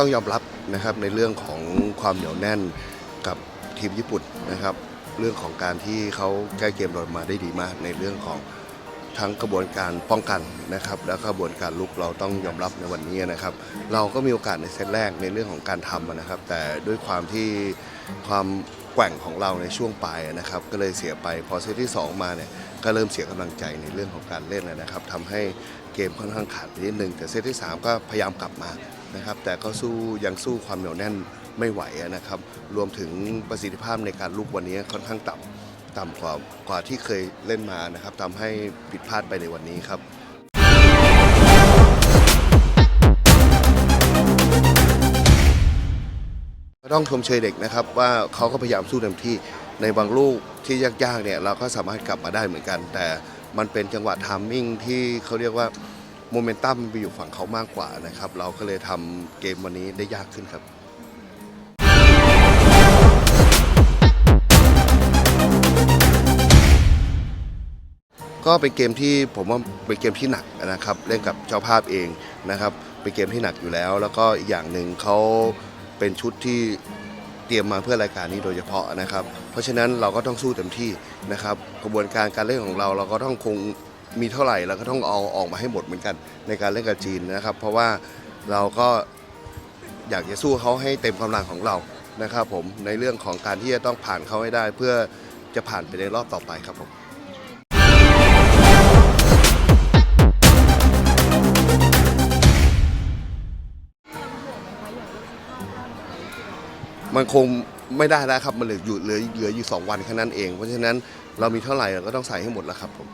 ต้องยอมรับนะครับในเรื่องของความเหนียวแน่นกับทีมญี่ปุ่นนะครับ เรื่องของการที่เขาแก้เกมเรามาได้ดีมากในเรื่องของทั้งกระบวนการป้องกันนะครับ และกระบวนการลุกเราต้องยอมรับในวันนี้นะครับ เราก็มีโอกาสในเซตแรกในเรื่องของการทำนะครับ แต่ด้วยความที่ความแกว่งของเราในช่วงปลายนะครับ ก็เลยเสียไปพอเซตที่ 2 มาเนี่ย ก็เริ่มเสียกำลังใจในเรื่องของการเล่นนะครับทำให้เกมค่อนข้างขาดไปนิดนึงแต่เซตที่ 3 ก็พยายามกลับมานะครับแต่ก็สู้ยังสู้ความเหนียวแน่นไม่ไหวนะครับ รวมถึงประสิทธิภาพในการลุกวันนี้ค่อนข้างต่ำต่ำกว่ากว่าที่เคยเล่นมานะครับทำให้ผิดพลาดไปในวันนี้ครับต้องชมเชยเด็กนะครับว่าเขาก็พยายามสู้เต็มที่ ในบางลูกที่ยากๆเนี่ยเราก็สามารถกลับมาได้เหมือนกัน แต่มันเป็นจังหวะทามมิ่งที่เขาเรียกว่าโมเมนตัมมันไปอยู่ฝั่งเขามากกว่านะครับ เราก็เลยทำเกมวันนี้ได้ยากขึ้นครับ ก็เป็นเกมที่ผมว่าเป็นเกมที่หนักนะครับ เล่นกับเจ้าภาพเองนะครับ เป็นเกมที่หนักอยู่แล้ว แล้วก็อีกอย่างหนึ่งเขาเป็นชุดที่ เตรียมมาเพื่อรายการนี้โดยเฉพาะนะครับ เพราะฉะนั้นเราก็ต้องสู้เต็มที่นะครับ กระบวนการการเล่นของเราเราก็ต้องคงมีเท่าไหร่เราก็ต้องเอาออกมาให้หมดเหมือนกันในการเล่นกับจีนนะครับ เพราะว่าเราก็อยากจะสู้เขาให้เต็มกำลังของเรานะครับผมในเรื่องของการที่จะต้องผ่านเขาให้ได้ เพื่อจะผ่านไปในรอบต่อไปครับผม มันคงไม่ได้แล้วครับ มันเหลืออยู่เหลือเหลืออยู่ 2 วันแค่นั้นเอง เพราะฉะนั้นเรามีเท่าไหร่เราก็ต้องใส่ให้หมดแล้วครับผม